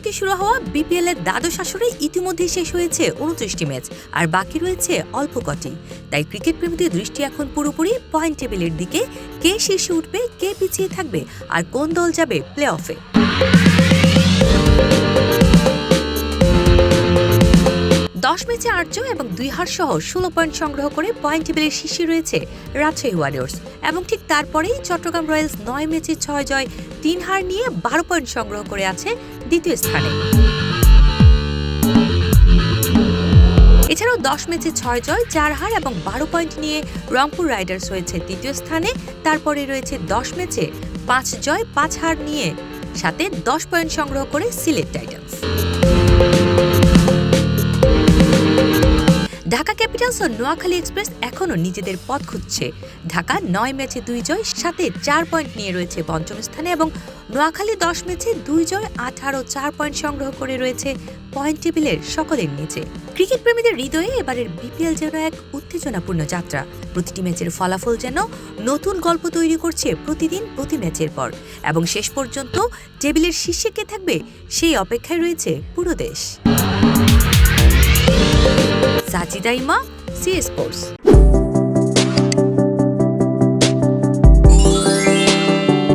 আইপিএলের দ্বাদশ আসরে ইতিমধ্যেই শেষ হয়েছে উনত্রিশটি ম্যাচ, আর বাকি রয়েছে অল্প কটি। তাই ক্রিকেট প্রেমীদের দৃষ্টি এখন পুরোপুরি পয়েন্ট টেবিলের দিকে। কে শীর্ষে উঠবে, কে পিছিয়ে থাকবে, আর কোন দল যাবে প্লে অফে দশ ম্যাচে আট জয় এবং দুই হার সহ ষোলো পয়েন্ট সংগ্রহ করে পয়েন্ট টেবিলের শীর্ষে রয়েছে রাজশাহী ওয়ারিয়র্স। এবং ঠিক তারপরেই চট্টগ্রাম রয়্যালস নয় ম্যাচে ছয় জয়, তিন হার নিয়ে বারো পয়েন্ট সংগ্রহ করে আছে দ্বিতীয় স্থানে। এছাড়াও দশ ম্যাচে ছয় জয়, চার হার এবং বারো পয়েন্ট নিয়ে রংপুর রাইডার্স হয়েছে তৃতীয় স্থানে। তারপরে রয়েছে দশ ম্যাচে পাঁচ জয়, পাঁচ হার নিয়ে সাথে দশ পয়েন্ট সংগ্রহ করে সিলেট টাইটান্স। ক্যাপিটালস ও নোয়াখালী এক্সপ্রেস এখনও নিজেদের পথ খুঁজছে। ঢাকা নয় ম্যাচে দুই জয়, সাথে চার পয়েন্ট নিয়ে রয়েছে পঞ্চম স্থানে এবং নোয়াখালী দশ ম্যাচে দুই জয়, আঠারো চার পয়েন্ট সংগ্রহ করে রয়েছে পয়েন্ট টেবিলের সকলের নিচে। ক্রিকেট প্রেমীদের হৃদয়ে এবারের বিপিএল যেন এক উত্তেজনাপূর্ণ যাত্রা। প্রতিটি ম্যাচের ফলাফল যেন নতুন গল্প তৈরি করছে প্রতিদিন প্রতি ম্যাচের পর। এবং শেষ পর্যন্ত টেবিলের শীর্ষে কে থাকবে সেই অপেক্ষায় রয়েছে পুরো দেশ। সাজিদা ইমা সি স্পোর্টস